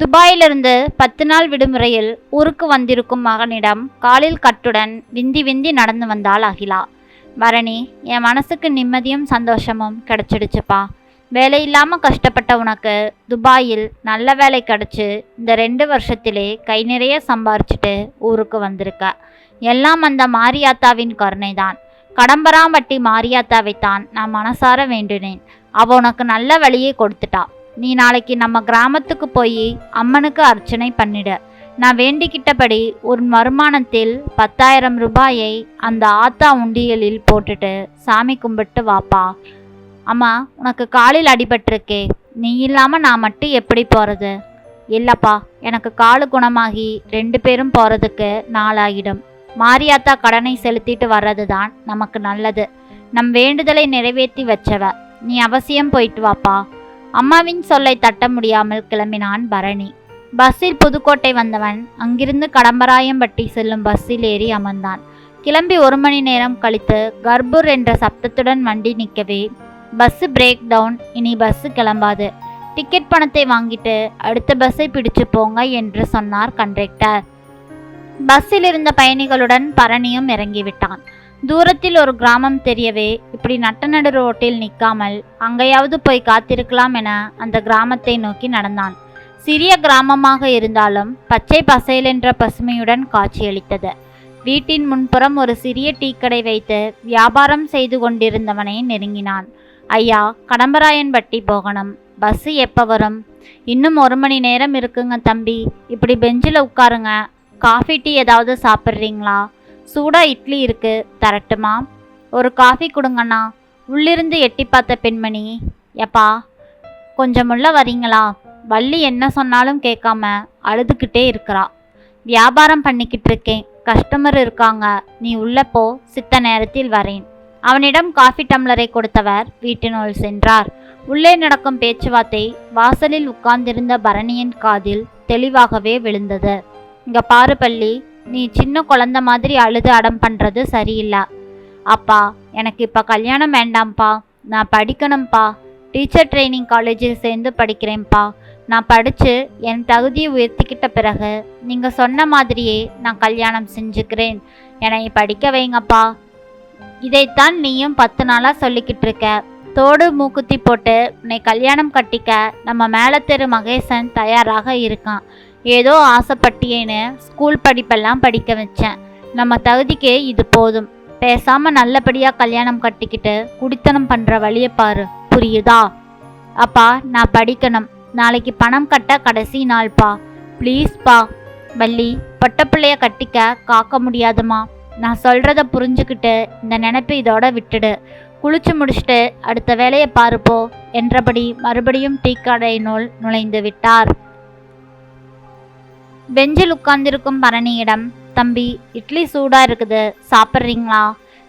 துபாயிலிருந்து பத்து நாள் விடுமுறையில் ஊருக்கு வந்திருக்கும் மகனிடம் காலில் கட்டுடன் விந்தி விந்தி நடந்து வந்தாள் அகிலா. பரணி என் மனசுக்கு நிம்மதியும் சந்தோஷமும் கிடைச்சிடுச்சுப்பா. வேலை இல்லாமல் கஷ்டப்பட்ட உனக்கு துபாயில் நல்ல வேலை கிடச்சி இந்த ரெண்டு வருஷத்திலே கை நிறைய சம்பாரிச்சிட்டு ஊருக்கு வந்திருக்க. எல்லாம் அந்த மாரியாத்தாவின் கருணை தான் கடம்பராம்பட்டி மாரியாத்தாவைத்தான் நான் மனசார வேண்டினேன். அவ உனக்கு நல்ல வழியை கொடுத்துட்டா. நீ நாளைக்கு நம்ம கிராமத்துக்கு போய் அம்மனுக்கு அர்ச்சனை பண்ணிடு. நான் வேண்டிக்கிட்டபடி உன் வருமானத்தில் பத்தாயிரம் ரூபாயை அந்த ஆத்தா உண்டியலில் போட்டுட்டு சாமி கும்பிட்டு வாப்பா. அம்மா உனக்கு காலில் அடிபட்டிருக்கே. நீ இல்லாமல் நான் மட்டும் எப்படி போகிறது இல்லைப்பா எனக்கு காலு குணமாகி ரெண்டு பேரும் போகிறதுக்கு நாளாகிடும் மாரியாத்தா கடனை செலுத்திட்டு வர்றது தான் நமக்கு நல்லது. நம் வேண்டுதலை நிறைவேற்றி வச்சவ. நீ அவசியம் போயிட்டு வாப்பா. அம்மாவின் சொல்லை தட்ட முடியாமல் கிளம்பினான் பரணி. பஸ்ஸில் புதுக்கோட்டை வந்தவன் அங்கிருந்து கடம்பராயம்பட்டி செல்லும் பஸ்ஸில் ஏறி அமர்ந்தான். கிளம்பி ஒரு மணி நேரம் கழித்து கர்பூர் என்ற சப்தத்துடன் வண்டி நிற்கவே பஸ்ஸு பிரேக் டவுன் இனி பஸ்ஸு கிளம்பாது. டிக்கெட் பணத்தை வாங்கிட்டு அடுத்த பஸ்ஸை பிடிச்சு போங்க என்று சொன்னார் கண்டக்டர் பஸ்ஸில் இருந்த பயணிகளுடன் பரணியும் இறங்கிவிட்டான். தூரத்தில் ஒரு கிராமம் தெரியவே இப்படி நட்ட நடு ரோட்டில் நிற்காமல் அங்கேயாவது போய் காத்திருக்கலாம் என அந்த கிராமத்தை நோக்கி நடந்தான். சிறிய கிராமமாக இருந்தாலும் பச்சை பசேலென்ற பசுமையுடன் காட்சியளித்தது. வீட்டின் முன்புறம் ஒரு சிறிய டீக்கடை வைத்து வியாபாரம் செய்து கொண்டிருந்தவனை நெருங்கினான். ஐயா கடம்பராயன்பட்டி போகணும். பஸ்ஸு எப்போ வரும்? இன்னும் ஒரு மணி நேரம் இருக்குங்க தம்பி. இப்படி பெஞ்சில் உட்காருங்க. காஃபி டீ ஏதாவது சாப்பிட்றீங்களா? சூடாக இட்லி இருக்கு தரட்டுமா? ஒரு காஃபி கொடுங்கண்ணா. உள்ளிருந்து எட்டி பார்த்த பெண்மணி எப்பா கொஞ்சம் உள்ள வரீங்களா? வள்ளி என்ன சொன்னாலும் கேட்காம அழுதுகிட்டே இருக்கிறா. வியாபாரம் பண்ணிக்கிட்டு இருக்கேன். கஸ்டமர் இருக்காங்க. நீ உள்ள போ. சித்த நேரத்தில் வரேன். அவனிடம் காஃபி டம்ளரை கொடுத்தவர் வீட்டினுள் சென்றார். உள்ளே நடக்கும் பேச்சுவார்த்தை வாசலில் உட்கார்ந்திருந்த பரணியின் காதில் தெளிவாகவே விழுந்தது. இங்க பாரு பள்ளி நீ சின்ன குழந்தை மாதிரி அழுது அடம் பண்ணுறது சரியில்லை. அப்பா எனக்கு இப்போ கல்யாணம் வேண்டாம்ப்பா. நான் படிக்கணும்ப்பா. டீச்சர் ட்ரைனிங் காலேஜில் சேர்ந்து படிக்கிறேன்ப்பா. நான் படித்து என் தகுதியை உயர்த்திக்கிட்ட பிறகு நீங்கள் சொன்ன மாதிரியே நான் கல்யாணம் செஞ்சுக்கிறேன். என்னை படிக்க வைங்கப்பா. இதைத்தான் நீயும் பத்து நாளாக சொல்லிக்கிட்டு இருக்க. தோடு மூக்குத்தி போட்டு உன்னை கல்யாணம் கட்டிக்க நம்ம மேலத்தெரு மகேசன் தயாராக இருக்கான். ஏதோ ஆசைப்பட்டியேன்னு ஸ்கூல் படிப்பெல்லாம் படிக்க வச்சேன். நம்ம தகுதிக்கு இது போதும். பேசாமல் நல்லபடியாக கல்யாணம் கட்டிக்கிட்டு குடித்தனம் பண்ணுற வழியை பாரு. புரியுதா? அப்பா நான் படிக்கணும். நாளைக்கு பணம் கட்ட கடைசி நாள்ப்பா ப்ளீஸ்ப்பா வள்ளி பொட்டப்பிள்ளைய கட்டிக்க காக்க முடியாதுமா. நான் சொல்கிறத புரிஞ்சுக்கிட்டு இந்த நினைப்பு இதோட விட்டுடு. குளிச்சு முடிச்சுட்டு அடுத்த வேலையை பாருப்போ என்றபடி மறுபடியும் டீ கடையினுள் நுழைந்து விட்டார். பெஞ்சில் உட்கார்ந்திருக்கும் பரணியிடம் தம்பி இட்லி சூடாக இருக்குது சாப்பிட்றீங்களா?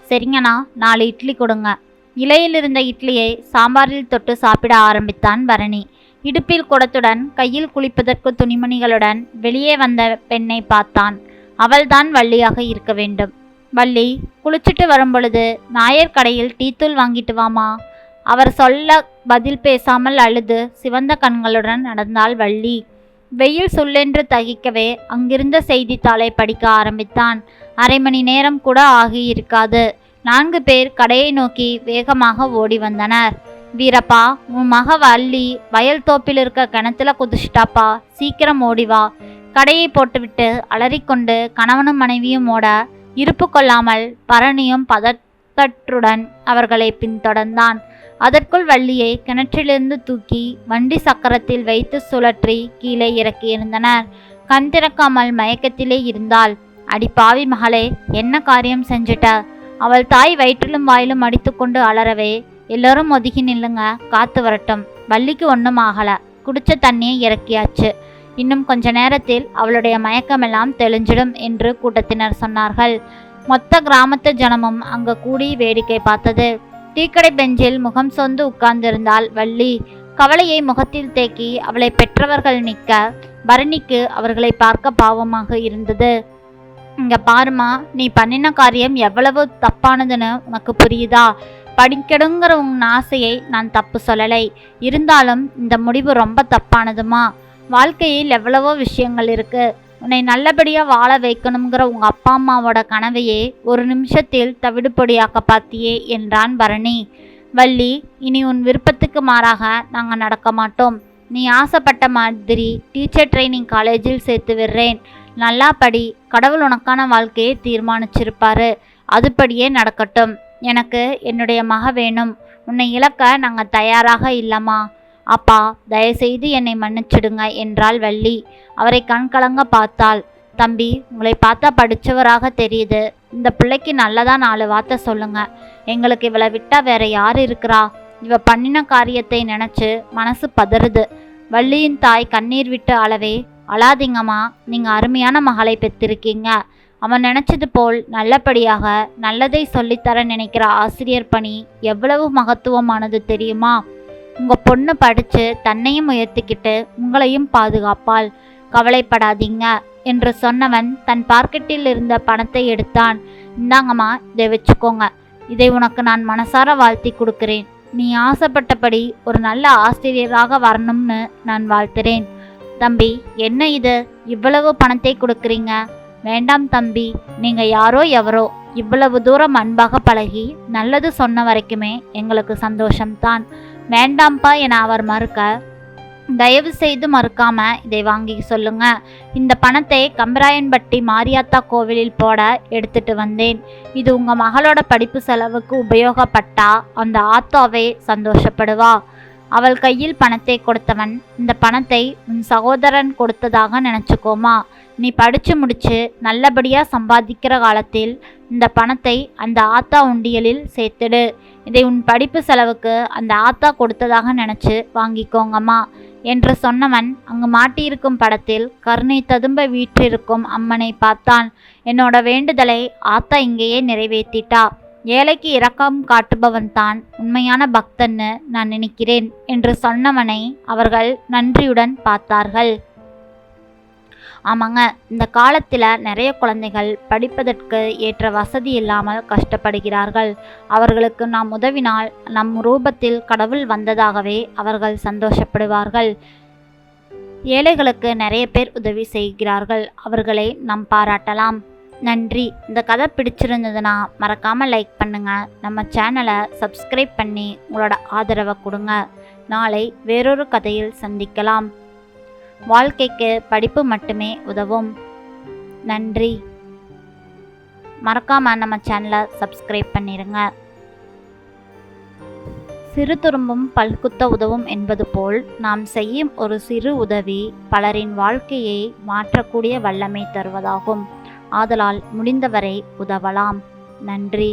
சரிங்கண்ணா நாலு இட்லி கொடுங்க. இலையில் இருந்த இட்லியை சாம்பாரில் தொட்டு சாப்பிட ஆரம்பித்தான் பரணி. இடுப்பில் குடத்துடன் கையில் குளிப்பதற்கு துணிமணிகளுடன் வெளியே வந்த பெண்ணை பார்த்தான். அவள்தான் வள்ளியாக இருக்க வேண்டும். வள்ளி குளிச்சுட்டு வரும்பொழுது நாயர் கடையில் டீத்தூள் வாங்கிட்டு வாமா. அவர் சொல்ல பதில் பேசாமல் அழுது சிவந்த கண்களுடன் நடந்தாள் வள்ளி. வெயில் சுள்ளென்று தகிக்கவே அங்கிருந்த செய்தித்தாளை படிக்க ஆரம்பித்தான். அரை மணி நேரம் கூட ஆகியிருக்காது. நான்கு பேர் கடையை நோக்கி வேகமாக ஓடி வந்தனர். வீரப்பா உன் மக வள்ளி வயல் தோப்பில் இருக்க கிணத்துல குதிச்சிட்டாப்பா. சீக்கிரம் ஓடி வா. கடையை போட்டுவிட்டு அலறிக்கொண்டு கணவனும் மனைவியும் ஓட இருப்பு கொள்ளாமல் பரணியும் பதட்டத்துடன் அவர்களை பின்தொடர்ந்தான். அதற்குள் வள்ளியை கிணற்றிலிருந்து தூக்கி வண்டி சக்கரத்தில் வைத்து சுழற்றி கீழே இறக்கியிருந்தனர் கண் திறக்காமல் மயக்கத்திலே இருந்தாள். அடி பாவி மகளே என்ன காரியம் செஞ்சிட்ட? அவள் தாய் வயிற்றிலும் வாயிலும் அடித்துக்கொண்டு அலறவே எல்லாரும் ஒதுகி நில்லுங்க காத்து வரட்டும். வள்ளிக்கு ஒன்றும் ஆகலை. குடிச்ச தண்ணியை இறக்கியாச்சு. இன்னும் கொஞ்ச நேரத்தில் அவளுடைய மயக்கமெல்லாம் தெளிஞ்சிடும் என்று கூட்டத்தினர் சொன்னார்கள். மொத்த கிராமத்து ஜனமும் அங்கு கூடி வேடிக்கை பார்த்தது. டீக்கடை பெஞ்சில் முகம் சொந்து உட்கார்ந்திருந்தாள் வள்ளி. கவலையை முகத்தில் தேக்கி அவளை பெற்றவர்கள் நிற்க பரணிக்கு அவர்களை பார்க்க பாவமாக இருந்தது. இங்க பாருமா நீ பண்ணின காரியம் எவ்வளவு தப்பானதுன்னு உனக்கு புரியுதா? படிக்கணுங்கிற உன் ஆசையை நான் தப்பு சொல்லலை. இருந்தாலும் இந்த முடிவு ரொம்ப தப்பானதுமா வாழ்க்கையில் எவ்வளவோ விஷயங்கள் இருக்குது உன்னை நல்லபடியாக வாழ வைக்கணுங்கிற உங்கள் அப்பா அம்மாவோட கனவையே ஒரு நிமிஷத்தில் தவிடுபொடியாக்க பார்த்தியே என்றான் பரணி. வள்ளி இனி உன் விருப்பத்துக்கு மாறாக நாங்கள் நடக்க மாட்டோம். நீ ஆசைப்பட்ட மாதிரி டீச்சர் ட்ரைனிங் காலேஜில் சேர்த்து விடுறேன். நல்லா படி கடவுள் உனக்கான வாழ்க்கையை தீர்மானிச்சிருப்பாரு. அதுபடியே நடக்கட்டும். எனக்கு என்னுடைய மக வேணும். உன்னை இழக்க நாங்கள் தயாராக இல்லைம்மா. அப்பா தயவுசெய்து என்னை மன்னிச்சிடுங்க என்றாள் வள்ளி. அவரை கண்கலங்க பார்த்தாள். தம்பி உங்களை பார்த்தா படித்தவராக தெரியுது. இந்த பிள்ளைக்கு நல்லதா நாலு வார்த்தை சொல்லுங்க. எங்களுக்கு இவளை விட்டா வேற யார் இருக்கிறா? இவ பண்ணின காரியத்தை நினைச்சு மனசு பதறுது. வள்ளியின் தாய் கண்ணீர் விட்டு அளவே அழாதீங்கம்மா நீங்க அருமையான மகளை பெற்றிருக்கீங்க. அவன் நினைச்சது போல் நல்லபடியாக நல்லதை சொல்லித்தர நினைக்கிற ஆசிரியர் பணி எவ்வளவு மகத்துவமானது தெரியுமா? உங்கள் பொண்ணு படித்து தன்னையும் உயர்த்திக்கிட்டு உங்களையும் பாதுகாப்பாள். கவலைப்படாதீங்க என்று சொன்னவன் தன் பாக்கெட்டில் இருந்த பணத்தை எடுத்தான். இந்தாங்கம்மா இதை வச்சுக்கோங்க. இதை உனக்கு நான் மனசார வாழ்த்தி கொடுக்கிறேன். நீ ஆசைப்பட்டபடி ஒரு நல்ல ஆசிரியராக வரணும்னு நான் வாழ்த்துறேன். தம்பி என்ன இது? இவ்வளவு பணத்தை கொடுக்குறீங்க? வேண்டாம் தம்பி நீங்கள் யாரோ எவரோ. இவ்வளவு தூரம் அன்பாக பழகி நல்லது சொன்ன வரைக்குமே எங்களுக்கு சந்தோஷம்தான். வேண்டாம்ப்பா என அவர் மறுக்க தயவு செய்து மறுக்காம இதை வாங்கி சொல்லுங்க. இந்த பணத்தை கம்பராயன்பட்டி மாரியாத்தா கோவிலில் போட எடுத்துட்டு வந்தேன். இது உங்க மகளோட படிப்பு செலவுக்கு உபயோகப்பட்டா அந்த ஆத்தாவே சந்தோஷப்படுவா. அவள் கையில் பணத்தை கொடுத்தவன். இந்த பணத்தை உன் சகோதரன் கொடுத்ததாக நினச்சிக்கோமா? நீ படிச்சு முடிச்சு நல்லபடியாக சம்பாதிக்கிற காலத்தில் இந்த பணத்தை அந்த ஆத்தா உண்டியலில் சேர்த்துடு. இதை உன் படிப்பு செலவுக்கு அந்த ஆத்தா கொடுத்ததாக நினச்சி வாங்கிக்கோங்கம்மா என்று சொன்னவன் அங்கு மாட்டியிருக்கும் படத்தில் கருணை ததும்ப வீற்றிருக்கும் அம்மனை பார்த்தான். என்னோட வேண்டுதலை ஆத்தா இங்கேயே நிறைவேற்றிட்டா. ஏழைக்கு இரக்கம் காட்டுபவன் தான் உண்மையான பக்தன்னு நான் நினைக்கிறேன் என்று சொன்னவனை அவர்கள் நன்றியுடன் பார்த்தார்கள். ஆமாங்க இந்த காலத்தில் நிறைய குழந்தைகள் படிப்பதற்கு ஏற்ற வசதி இல்லாமல் கஷ்டப்படுகிறார்கள். அவர்களுக்கு நாம் உதவினால் நம் ரூபத்தில் கடவுள் வந்ததாகவே அவர்கள் சந்தோஷப்படுவார்கள். ஏழைகளுக்கு நிறைய பேர் உதவி செய்கிறார்கள். அவர்களை நாம் பாராட்டலாம். நன்றி. இந்த கதை பிடிச்சிருந்ததுன்னா மறக்காமல் லைக் பண்ணுங்கள் நம்ம சேனலை சப்ஸ்கிரைப் பண்ணி உங்களோட ஆதரவை கொடுங்க. நாளை வேறொரு கதையில் சந்திக்கலாம். வாழ்க்கைக்கு படிப்பு மட்டுமே உதவும். நன்றி. மறக்காம நம்ம சேனலை சப்ஸ்கிரைப் பண்ணிடுங்க சிறு துரும்பும் பல்குத்த உதவும் என்பது போல் நாம் செய்யும் ஒரு சிறு உதவி பலரின் வாழ்க்கையை மாற்றக்கூடிய வல்லமை தருவதாகும். ஆதலால் முடிந்தவரை உதவலாம். நன்றி.